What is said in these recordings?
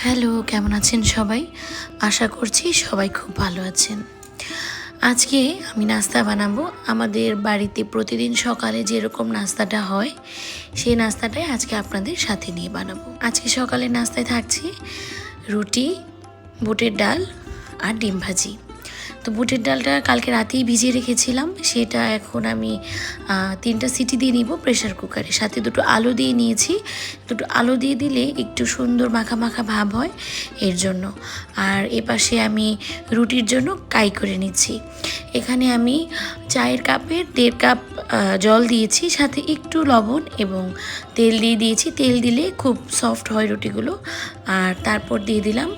Hello, কেমন আছেন সবাই? আশা করছি সবাই খুব ভালো আছেন। আজকে আমি নাস্তা বানাবো। আমাদের বাড়িতে প্রতিদিন সকালে যেরকম নাস্তাটা হয়, সেই নাস্তাটাই আজকে আপনাদের সাথে নিয়ে বানাবো। আজকে সকালে নাস্তায় থাকছি রুটি, বুটের ডাল আর ডিম ভাজি। তো বুটের ডালটা কালকে রাতেই ভিজিয়ে রেখেছিলাম। সেটা এখন আমি তিনটা সিটি দিয়ে নিব প্রেশার কুকারে। সাথে দুটো আলু দিয়ে নিয়েছি। দুটো আলু দিয়ে দিলে একটু সুন্দর মাখা মাখা ভাব হয় এর জন্য। আর এপাশে আমি রুটির জন্য কাই করে নিচ্ছি। এখানে আমি চায়ের কাপের দেড় কাপ জল দিয়েছি। সাথে একটু লবণ এবং তেল দিয়ে দিয়েছি। তেল দিলে খুব সফট হয় রুটিগুলো। আর তারপর দিয়ে দিলাম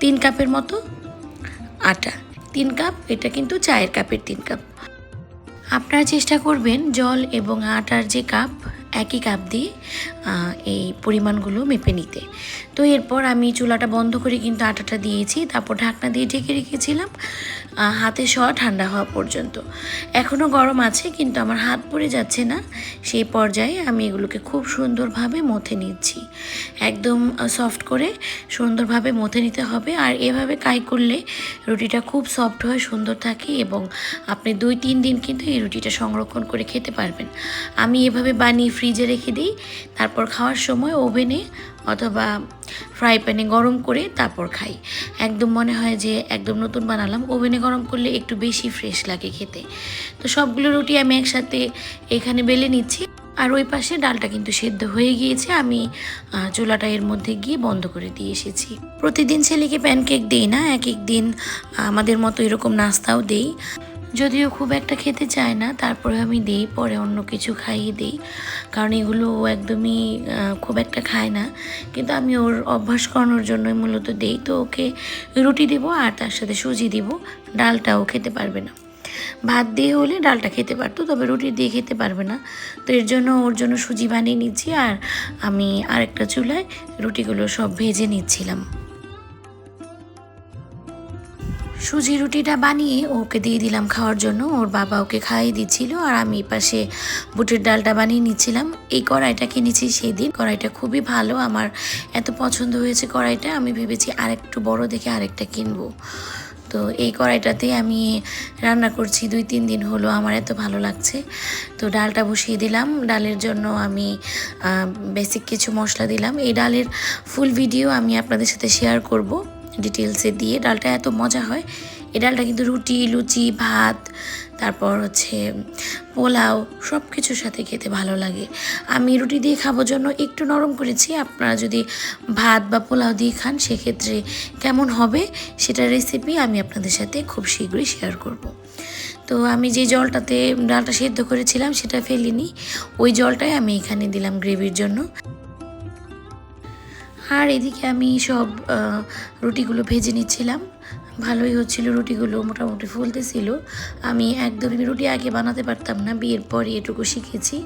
তিন কাপের মতো আটা। তিন কাপ, এটা কিন্তু চায়ের কাপের তিন কাপ। আপনারা চেষ্টা করবেন জল এবং আটার যে কাপ, একই কাপ দিয়ে এই পরিমাণগুলো মেপে নিতে। তো এরপর আমি চুলাটা বন্ধ করে কিন্তু আটাটা দিয়েছি, তারপর ঢাকনা দিয়ে ঢেকে রেখেছিলাম হাতে সহ ঠান্ডা হওয়া পর্যন্ত। এখনও গরম আছে, কিন্তু আমার হাত পড়ে যাচ্ছে না। সেই পর্যায়ে আমি এগুলোকে খুব সুন্দরভাবে মথে নিচ্ছি। একদম সফট করে সুন্দরভাবে মথে নিতে হবে। আর এভাবে কাই করলে রুটিটা খুব সফট হয়, সুন্দর থাকে এবং আপনি দুই, তিন দিন কিন্তু এই রুটিটা সংরক্ষণ করে খেতে পারবেন। আমি এভাবে বানিয়ে ফ্রিজে রেখে দিই, তারপর খাওয়ার সময় ওভেনে অথবা ফ্রাই প্যানে গরম করে তারপর খাই। একদম মনে হয় যে একদম নতুন বানালাম। ওভেনে গরম করলে একটু বেশি ফ্রেশ লাগে খেতে। তো সবগুলো রুটি আমি একসাথে এখানে বেলে নিচ্ছি। আর ওই পাশে ডালটা কিন্তু সেদ্ধ হয়ে গিয়েছে। আমি চুলাটা এর মধ্যে গিয়ে বন্ধ করে দিয়ে এসেছি। প্রতিদিন ছেলেকে প্যানকেক দিই না। এক এক দিন আমাদের মতো এরকম নাস্তাও দেই। যদিও খুব একটা খেতে চায় না তারপরে আমি দিই, পরে অন্য কিছু খাইয়ে দিই। কারণ এগুলো ও একদমই খুব একটা খায় না। কিন্তু আমি ওর অভ্যাস করানোর জন্যই মূলত দিই। তো ওকে রুটি দেবো আর তার সাথে সুজি দিব। ডালটাও খেতে পারবে না। ভাত দিয়ে হলে ডালটা খেতে পারতো, তবে রুটি দিয়ে খেতে পারবে না। তো এর জন্য ওর জন্য সুজি বানিয়ে নিচ্ছি আর আমি আরেকটা চুলায় রুটিগুলো সব ভেজে নিচ্ছিলাম। সুজি রুটিটা বানিয়ে ওকে দিয়ে দিলাম খাওয়ার জন্য। ওর বাবা ওকে খাইয়ে দিচ্ছিল আর আমি পাশে বুটের ডালটা বানিয়ে নিচ্ছিলাম। এই কড়াইটা কিনেছি সেই দিন কড়াইটা খুবই ভালো। আমার এত পছন্দ হয়েছে কড়াইটা। আমি ভেবেছি আরেকটু বড় দেখে আরেকটা কিনবো। তো এই কড়াইটাতে আমি রান্না করছি দুই তিন দিন হলো। আমার এত ভালো লাগছে। তো ডালটা বসিয়ে দিলাম। ডালের জন্য আমি বেসিক কিছু মশলা দিলাম। এই ডালের ফুল ভিডিও আমি আপনাদের সাথে শেয়ার করব। ডিটেলসে দিয়ে ডালটা এত মজা হয়। এই ডালটা কিন্তু রুটি, লুচি, ভাত, তারপর হচ্ছে পোলাও সব কিছুর সাথে খেতে ভালো লাগে। আমি রুটি দিয়ে খাব জন্য একটু নরম করেছি। আপনারা যদি ভাত বা পোলাও দিয়ে খান, সেক্ষেত্রে কেমন হবে সেটার রেসিপি আমি আপনাদের সাথে খুব শীঘ্রই শেয়ার করব। তো আমি যে জলটাতে, ডালটা সেদ্ধ করেছিলাম, সেটা ফেলিনি। ওই জলটাই আমি এখানে দিলাম গ্রেভির জন্য। আর এদিকে আমি সব রুটিগুলো ভেজে নিচ্ছিলাম। ভালোই হচ্ছিল, রুটিগুলো মোটামুটি ফুলতেছিল। আমি একদমই রুটি আগে বানাতে পারতাম না, বিয়ের পরই এটুকু শিখেছি।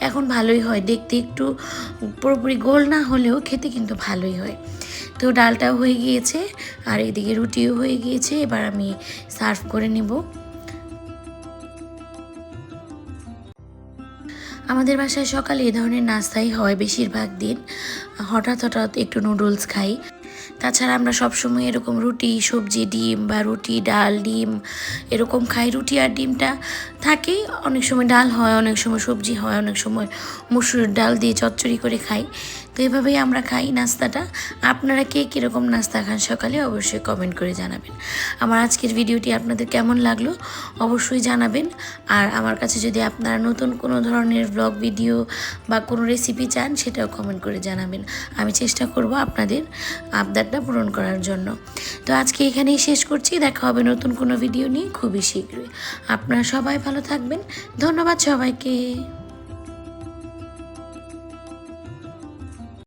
এখন ভালোই হয়, দেখতে একটু পুরোপুরি গোল না হলেও খেতে কিন্তু ভালোই হয়। তো ডালটাও হয়ে গিয়েছে, আর এদিকে রুটিও হয়ে গিয়েছে, এবার আমি সার্ভ করে নিব। আমাদের বাসায় সকালে এ ধরনের নাস্তাই হয় বেশিরভাগ দিন। হঠাৎ হঠাৎ একটু নুডলস খাই। তাছাড়া আমরা সবসময় এরকম রুটি, সবজি, ডিম বা রুটি, ডাল, ডিম এরকম খাই। রুটি আর ডিমটা থাকে, অনেক সময় ডাল হয়, অনেক সময় সবজি হয়, অনেক সময় মুসুরের ডাল দিয়ে চচ্চড়ি করে খাই। তো এভাবেই আমরা খাই নাস্তাটা। আপনারা কে কীরকম নাস্তা খান সকালে অবশ্যই কমেন্ট করে জানাবেন। আমার আজকের ভিডিওটি আপনাদের কেমন লাগল অবশ্যই জানাবেন। আর আমার কাছে যদি আপনারা নতুন কোনো ধরনের ব্লগ ভিডিও বা কোনো রেসিপি চান, সেটাও কমেন্ট করে জানাবেন। আমি চেষ্টা করব আপনাদের আবদারটা পূরণ করার জন্য। তো আজকে এখানেই শেষ করছি। দেখা হবে নতুন কোনো ভিডিও নিয়ে খুবই শীঘ্রই। আপনারা সবাই ভালো থাকবেন। ধন্যবাদ সবাইকে।